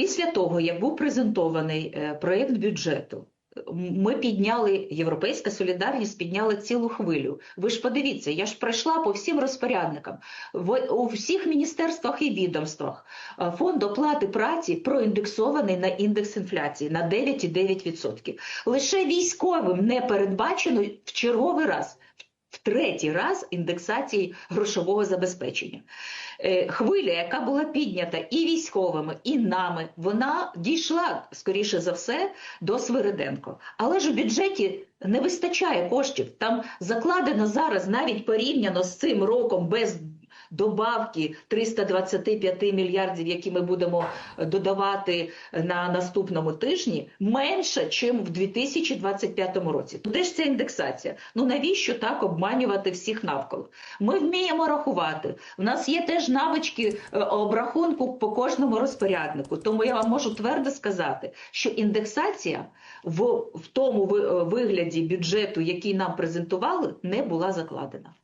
Після того, як був презентований е, проєкт бюджету, ми підняли Європейська солідарність підняла цілу хвилю. Ви ж подивіться, я ж пройшла по всім розпорядникам в у всіх міністерствах і відомствах. е, Фонд оплати праці проіндексований на індекс інфляції на 9,9%. Лише військовим не передбачено в черговий раз. Третій раз індексації грошового забезпечення. Е, Хвиля, яка була піднята і військовими, і нами, вона дійшла, скоріше за все, до Свириденко. Але ж у бюджеті не вистачає коштів. Там закладено зараз навіть порівняно з цим роком без добавки 325 мільярдів, які ми будемо додавати на наступному тижні, менше, ніж в 2025 році. Де ж ця індексація? Ну навіщо так обманювати всіх навколо? Ми вміємо рахувати. У нас є теж навички е, обрахунку по кожному розпоряднику. Тому я вам можу твердо сказати, що індексація в, в тому ви- е, вигляді бюджету, який нам презентували, не була закладена.